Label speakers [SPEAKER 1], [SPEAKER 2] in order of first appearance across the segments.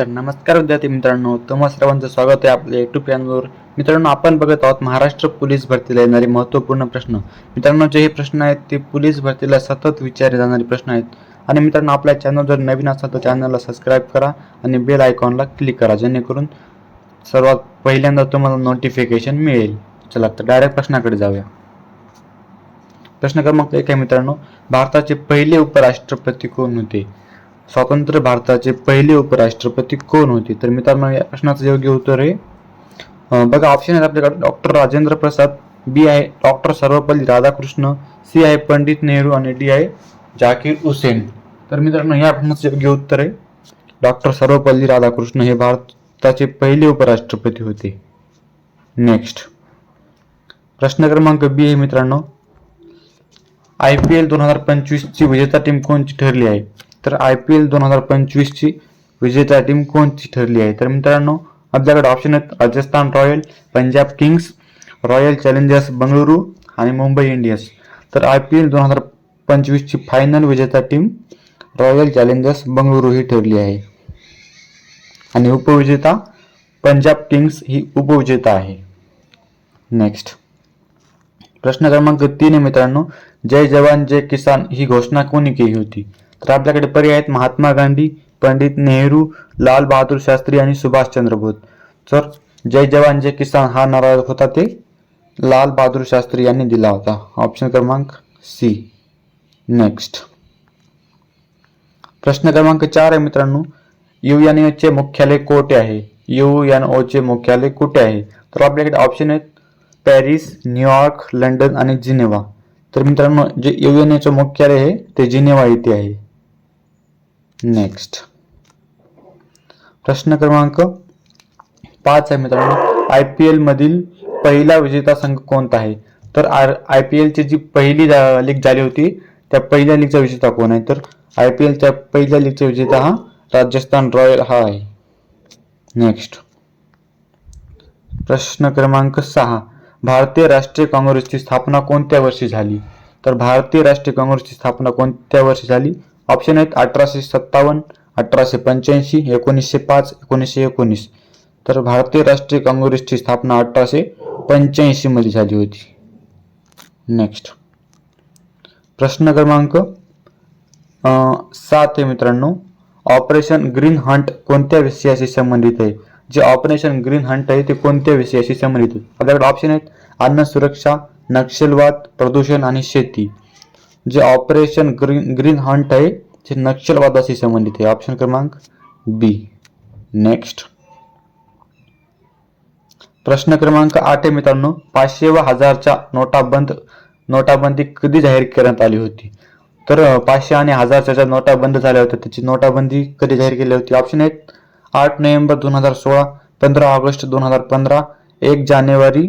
[SPEAKER 1] तर नमस्कार विद्यार्थी मित्रांनो तुम्हा सर्वांचं स्वागत आहे आपल्या युट्यूब चॅनलवर मित्रांनो आपण बघत आहोत महाराष्ट्र पोलीस भरतीला येणारे महत्त्वपूर्ण प्रश्न. मित्रांनो जे हे प्रश्न आहेत ते पोलीस भरतीला सतत विचारले जाणारे प्रश्न आहेत. आणि मित्रांनो आपल्या चॅनल जर नवीन असाल तर चॅनलला सबस्क्राईब करा आणि बेल आयकॉनला क्लिक करा जेणेकरून सर्वात पहिल्यांदा तुम्हाला नोटिफिकेशन मिळेल. चला तर डायरेक्ट प्रश्नाकडे जाऊया. प्रश्न क्रमांक एक आहे मित्रांनो भारताचे पहिले उपराष्ट्रपती कोण होते? स्वातंत्र्य भारताचे पहिले उपराष्ट्रपती कोण होते? तर मित्रांनो या प्रश्नाचं योग्य उत्तर आहे. बघा ऑप्शन आहेत आपल्याकडे. डॉक्टर राजेंद्र प्रसाद बी आहे डॉक्टर सर्वपल्ली राधाकृष्ण सी आहे पंडित नेहरू आणि डी आहे जाकीर हुसेन. तर मित्रांनो या प्रश्नाचं योग्य उत्तर आहे. डॉक्टर सर्वपल्ली राधाकृष्ण हे भारताचे पहिले उपराष्ट्रपती होते. नेक्स्ट प्रश्न क्रमांक बी आहे मित्रांनो. आय पी एल दोन हजार पंचवीसची विजेता टीम कोणची ठरली आहे? तर आय पी एल दोन हजार पंचवीसची विजेता टीम कोणती ठरली आहे? तर मित्रांनो आपल्याकडे ऑप्शन आहेत Rajasthan royal Punjab kings royal challengers Bengaluru आणि मुंबई इंडियन्स. तर आय पी एल दोन हजार पंचवीसची फायनल विजेता टीम रॉयल चॅलेंजर्स बंगळुरू ही ठरली आहे. आणि उपविजेता पंजाब किंग्स ही उपविजेता आहे. नेक्स्ट प्रश्न क्रमांक तीन आहे मित्रांनो. जय जवान जय किसान ही घोषणा कोणी केली होती? तर आपल्याकडे पर्याय आहेत महात्मा गांधी पंडित नेहरू लाल बहादूर शास्त्री आणि सुभाषचंद्र बोस. तर जय जवान जय किसान हा नारा होता ते? लाल बहादूर शास्त्री यांनी दिला होता. ऑप्शन क्रमांक सी. नेक्स्ट. प्रश्न क्रमांक चार आहे मित्रांनो. यू एन चे मुख्यालय कोठे आहे? यू एन ओ चे मुख्यालय कुठे आहे? तर आपल्याकडे ऑप्शन आहेत पॅरिस न्यूयॉर्क लंडन आणि जिनेवा. तर मित्रांनो जे यू एन एचं मुख्यालय आहे ते जिनेवा येथे आहे. नेक्स्ट प्रश्न क्रमांक पाच आहे मित्रांनो. आय पी एल मधील पहिला विजेता संघ कोणता आहे? तर आर आय पी एलची जी पहिली लीग झाली होती त्या पहिल्या लीगचा विजेता कोण आहे? तर आय पी एलच्या पहिल्या लीगचा विजेता हा राजस्थान रॉयल हा आहे. नेक्स्ट प्रश्न क्रमांक सहा. भारतीय राष्ट्रीय काँग्रेसची स्थापना कोणत्या वर्षी झाली? तर भारतीय राष्ट्रीय काँग्रेसची स्थापना कोणत्या वर्षी झाली? ऑप्शन आहेत अठराशे सत्तावन्न, अठराशे पंच्याऐंशी, एकोणीसशे पाच, एकोणीसशे एकोणीस. तर भारतीय राष्ट्रीय काँग्रेसची स्थापना अठराशे पंच्याऐंशी मध्ये झाली होती. नेक्स्ट प्रश्न क्रमांक सात आहे मित्रांनो. ऑपरेशन ग्रीन हंट कोणत्या विषयाशी संबंधित आहे? जे ऑपरेशन ग्रीन हंट आहे, ते कोणत्या विषयाशी संबंधित आहे? आपल्याकडे ऑप्शन आहेत. अन्न सुरक्षा, नक्षलवाद, प्रदूषण आणि शेती. जे ऑपरेशन ग्रीन ग्रीन हंट आहे ते नक्षलवादाशी संबंधित आहे. ऑप्शन क्रमांक बी नेक्स्ट प्रश्न क्रमांक आठ आहे मित्रांनो. पाचशे व हजारच्या नोटाबंद नोटाबंदी कधी जाहीर करण्यात आली होती? तर पाचशे आणि हजारच्या ज्या नोटा बंद झाल्या होत्या त्याची नोटाबंदी कधी जाहीर केली होती? ऑप्शन आहेत. आठ नोव्हेंबर दोन हजार सोळा पंधरा ऑगस्ट दोन हजार पंधरा एक जानेवारी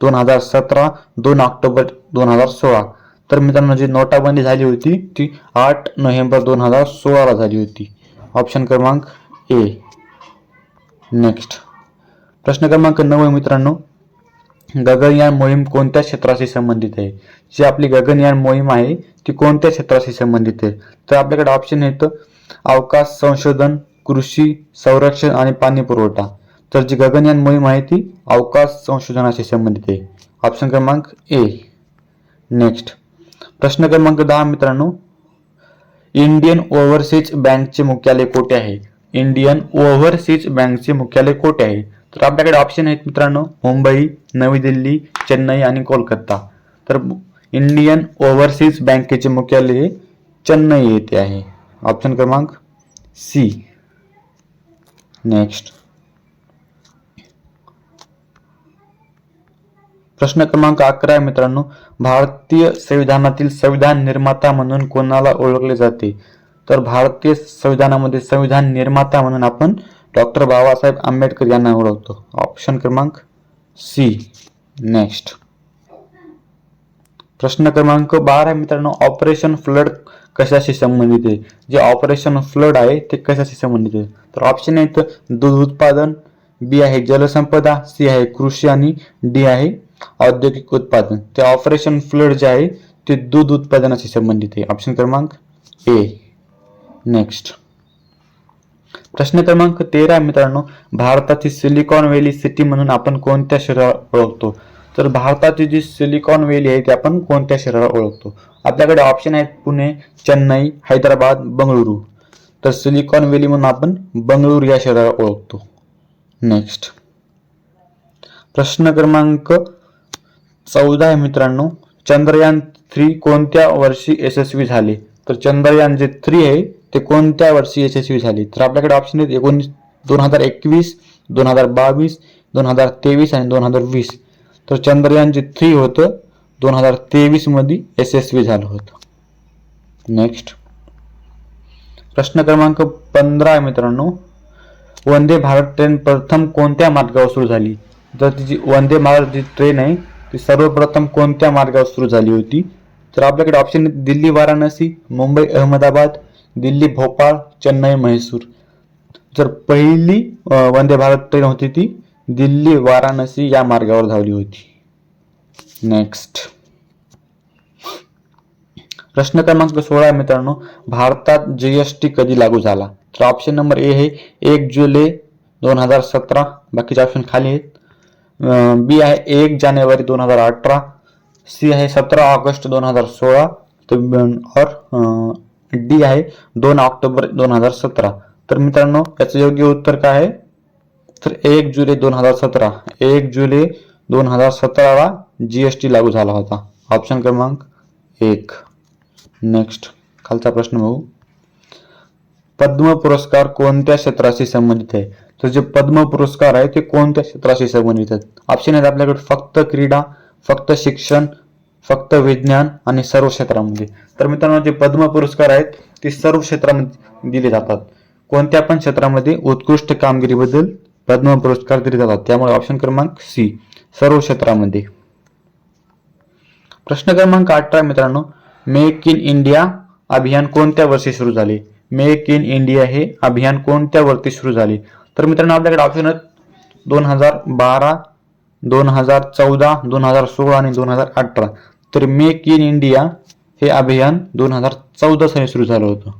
[SPEAKER 1] दोन हजार सतरा दोन ऑक्टोबर दोन हजार सोळा. तर मित्रांनो जी नोटाबंदी झाली होती ती आठ नोव्हेंबर दोन हजार सोळाला झाली होती. ऑप्शन क्रमांक ए नेक्स्ट प्रश्न क्रमांक नऊ मित्रांनो. गगनयान मोहीम कोणत्या क्षेत्राशी संबंधित आहे? जी आपली गगनयान मोहीम आहे ती कोणत्या क्षेत्राशी संबंधित आहे? तर आपल्याकडे ऑप्शन येतं अवकाश संशोधन कृषी संरक्षण आणि पाणी पुरवठा. तर जी गगनयान मोहीम आहे ती अवकाश संशोधनाशी संबंधित आहे. ऑप्शन क्रमांक ए नेक्स्ट प्रश्न क्रमांक दहा मित्रांनो. इंडियन ओव्हरसीज बँकचे मुख्यालय कोठे आहे? इंडियन ओव्हरसीज बँकचे मुख्यालय कोठे आहे? तर आपल्याकडे ऑप्शन आहेत मित्रांनो. मुंबई नवी दिल्ली चेन्नई आणि कोलकाता. तर इंडियन ओव्हरसीज बँकेचे मुख्यालय हे चेन्नई येथे आहे. ऑप्शन क्रमांक सी. नेक्स्ट प्रश्न क्रमांक अकरा आहे मित्रांनो. भारतीय संविधानातील संविधान निर्माता म्हणून कोणाला ओळखले जाते? तर भारतीय संविधानामध्ये संविधान निर्माता म्हणून आपण डॉक्टर बाबासाहेब आंबेडकर यांना ओळखतो. ऑप्शन क्रमांक सी. नेक्स्ट. प्रश्न क्रमांक बारा मित्रांनो. ऑपरेशन फ्लड कशाशी संबंधित आहे? जे ऑपरेशन फ्लड आहे ते कशाशी संबंधित आहे? तर ऑप्शन आहेत दूध उत्पादन बी आहे जलसंपदा सी आहे कृषी आणि डी आहे औद्योगिक उत्पादन. ते ऑपरेशन फ्लड जे आहे ते दूध उत्पादनाशी संबंधित आहे. ऑप्शन क्रमांक ए नेक्स्ट प्रश्न क्रमांक तेरा मित्रांनो. भारताची सिलिकॉन व्हॅली सिटी म्हणून आपण कोणत्या शहराला ओळखतो? तर भारताची जी सिलिकॉन व्हॅली आहे ती आपण कोणत्या शहराला ओळखतो? आपल्याकडे ऑप्शन आहेत पुणे चेन्नई हैदराबाद बंगळुरू. तर सिलिकॉन व्हॅली म्हणून आपण बंगळुरू या शहराला ओळखतो. नेक्स्ट प्रश्न क्रमांक चौदा आहे मित्रांनो. चंद्रयान थ्री कोणत्या वर्षी यशस्वी झाले? तर चंद्रयान जे थ्री आहे ते कोणत्या वर्षी यशस्वी झाले? तर आपल्याकडे ऑप्शन आहेत एकोणीस दोन हजार एकवीस दोन हजार बावीस दोन हजार तेवीस आणि दोन हजार वीस. तर चंद्रयान जे थ्री होतं दोन हजार तेवीसमध्ये यशस्वी झालं होतं. नेक्स्ट प्रश्न क्रमांक पंधरा आहे मित्रांनो. वंदे भारत ट्रेन प्रथम कोणत्या मार्गावर सुरू झाली? तर तिची वंदे भारत जी ट्रेन आहे ती सर्वप्रथम कोणत्या मार्गावर सुरू झाली होती? तर आपल्याकडे ऑप्शन दिल्ली वाराणसी मुंबई अहमदाबाद दिल्ली भोपाळ चेन्नई म्हैसूर. जर पहिली वंदे भारत ट्रेन होती ती दिल्ली वाराणसी या मार्गावर धावली होती. नेक्स्ट प्रश्न क्रमांक सोळा मित्रांनो. भारतात जीएसटी कधी लागू झाला? तर ऑप्शन नंबर ए हे एक जुलै दोन हजार सतरा. बाकीचे ऑप्शन खाली आहेत. बी आहे एक जानेवारी दोन हजार अठरा सी आहे सतरा ऑगस्ट दोन हजार सोळा तर और डी आहे दोन ऑक्टोबर दोन हजार सतरा. तर मित्रांनो याचं योग्य उत्तर काय आहे? तर एक जुलै दोन हजार सतरा एक जुलै दोन हजार सतराला जीएसटी लागू झाला होता. ऑप्शन क्रमांक एक. नेक्स्ट खालचा प्रश्न बघू. पद्म पुरस्कार कोणत्या क्षेत्राशी संबंधित आहे? तर जे पद्म पुरस्कार आहे ते कोणत्या क्षेत्राशी संबंधित आहेत? ऑप्शन आहेत आपल्याकडे फक्त क्रीडा फक्त शिक्षण फक्त विज्ञान आणि सर्व क्षेत्रामध्ये. तर मित्रांनो जे पद्म पुरस्कार आहेत ते सर्व क्षेत्रामध्ये दिले जातात. कोणत्या पण क्षेत्रामध्ये उत्कृष्ट कामगिरीबद्दल पद्म पुरस्कार दिले जातात? त्यामुळे ऑप्शन क्रमांक सी सर्व क्षेत्रामध्ये. प्रश्न क्रमांक अठरा मित्रांनो. मेक इन इंडिया अभियान कोणत्या वर्षी सुरू झाले? मेक इन इंडिया हे अभियान कोणत्या वर्षी सुरू झाले? तर मित्रांनो आपल्याकडे ऑप्शन आहेत. दोन हजार बारा दोन हजार चौदा दोन हजार सोळा आणि दोन हजार अठरा. तर मेक इन इंडिया हे अभियान दोन हजार चौदा साली सुरू झालं होतं.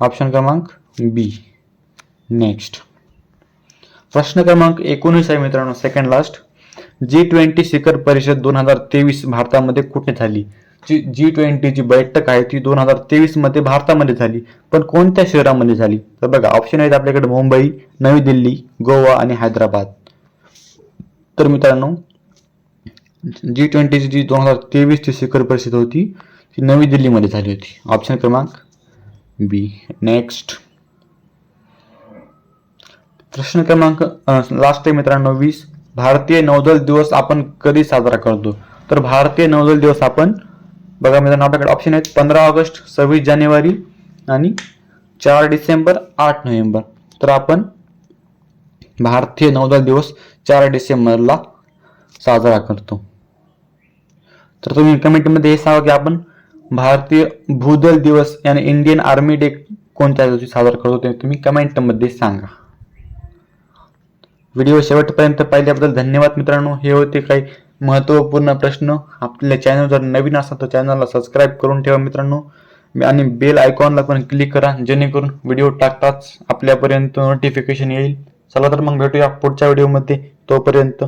[SPEAKER 1] ऑप्शन क्रमांक बी नेक्स्ट प्रश्न क्रमांक एकोणीस आहे मित्रांनो सेकंड लास्ट जी ट्वेंटी शिखर परिषद दोन हजार तेवीस भारतामध्ये कुठे झाली? जी जी ट्वेंटीची बैठक आहे ती दोन हजार तेवीसमध्ये भारतामध्ये झाली. पण कोणत्या शहरामध्ये झाली? तर बघा ऑप्शन आहेत आपल्याकडे मुंबई नवी दिल्ली गोवा आणि हैदराबाद. तर मित्रांनो जी ट्वेंटीची जी दोन हजार तेवीसची शिखर परिषद होती ती नवी दिल्लीमध्ये झाली होती. ऑप्शन क्रमांक बी नेक्स्ट प्रश्न क्रमांक लास्ट आहे मित्रांनो वीस. भारतीय नौदल दिवस आपण कधी साजरा करतो? तर भारतीय नौदल दिवस आपण बघा मित्रांनो आपल्याकडे ऑप्शन आहेत. पंधरा ऑगस्ट सव्वीस जानेवारी आणि चार डिसेंबर आठ नोव्हेंबर. तर आपण भारतीय नौदल दिवस चार डिसेंबरला साजरा करतो. तर तुम्ही कमेंटमध्ये हे सांगा की आपण भारतीय भूदल दिवस आणि इंडियन आर्मी डे कोणत्या दिवशी साजरा करतो ते तुम्ही कमेंटमध्ये सांगा. व्हिडिओ शेवटपर्यंत पाहिल्याबद्दल धन्यवाद मित्रांनो. हे होते काही महत्त्वपूर्ण प्रश्न आपल्या चॅनल जर नवीन असाल तर चॅनलला सबस्क्राईब करून ठेवा मित्रांनो. आणि बेल आयकॉनला पण क्लिक करा जेणेकरून व्हिडिओ टाकताच आपल्यापर्यंत नोटिफिकेशन येईल. चला तर मग भेटूया पुढच्या व्हिडिओमध्ये तोपर्यंत